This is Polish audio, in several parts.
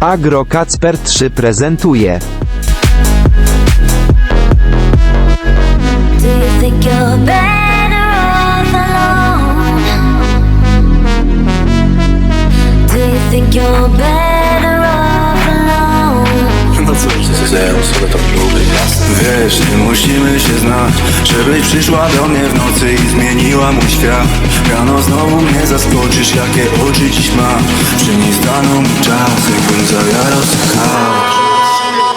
Agro Kacper 3 prezentuje. You're better się Żebyś przyszła do mnie w nocy i zmieniła mój świat. Rano znowu mnie zaskoczysz, jakie oczy dziś masz Przy niej stanął mi czas, jakbym zajarał słuchać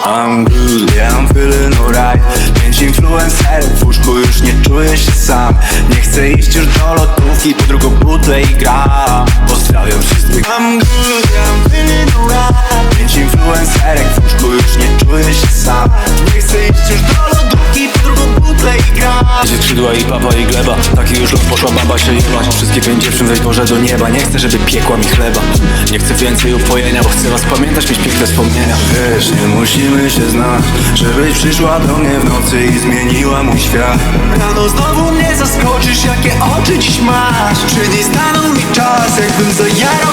I'm good, yeah, I'm feeling alright. Pięć influencerów w łóżku, już nie czuję się sam. Nie chcę iść już do lotówki, po drugą butlę i gram. Pozdrawiam wszystkich. I'm good, yeah, I'm feeling skrzydła i papa i gleba. Taki już lot poszła baba się jebać Wszystkie pięć dziewczyn weź Boże do nieba. Nie chcę, żeby piekła mi chleba. Nie chcę więcej upojenia, bo chcę was pamiętać, mieć piękne wspomnienia. Wiesz, nie musimy się znać Żebyś przyszła do mnie w nocy i zmieniła mój świat. Rano znowu mnie zaskoczysz, jakie oczy dziś masz. Przy niej stanął mi czas, jakbym zajarał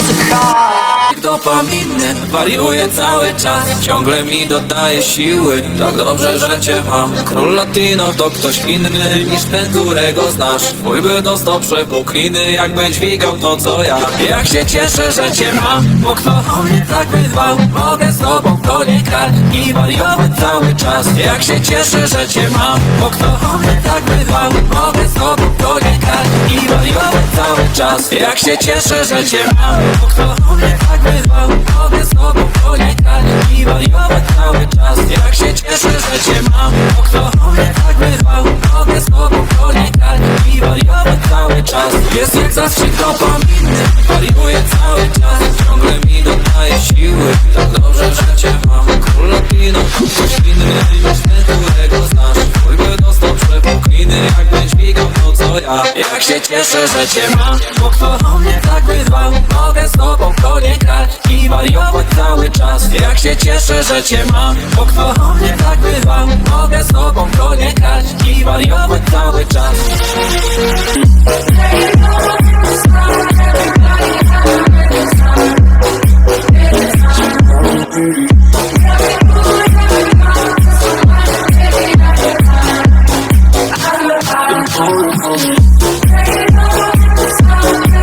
Dopaminny, wariuje cały czas Ciągle mi dodaje siły. Tak dobrze, że cię mam. Król latino to ktoś inny Niż ten, którego znasz. Twój by dostał przepukliny Jakby dźwigał to co ja. Jak się cieszę, że cię mam Bo kto o mnie tak wydbał Mogę z tobą to nie I wariować cały czas. Jak się cieszę, że cię mam Bo kto o mnie tak wydbał Mogę z tobą to nie I wariować cały czas. Jak się cieszę, że cię mam. Bo kto o mnie tak wydbał Mogę z tobą krać I wariować cały czas. Jak się cieszę, że cię mam. Bo kto o mnie tak wydbał Mogę z tobą krać I wariować cały czas. Jest jak zastrzyk dopaminy Wariuję Jak się cieszę, że cię mam Bo kto o mnie tak wydbał Mogę z tobą w to nie grać I wariować cały czas. Jak się cieszę, że cię mam Bo kto o mnie tak wydbał Mogę z tobą w to nie grać I wariować cały czas Thank you.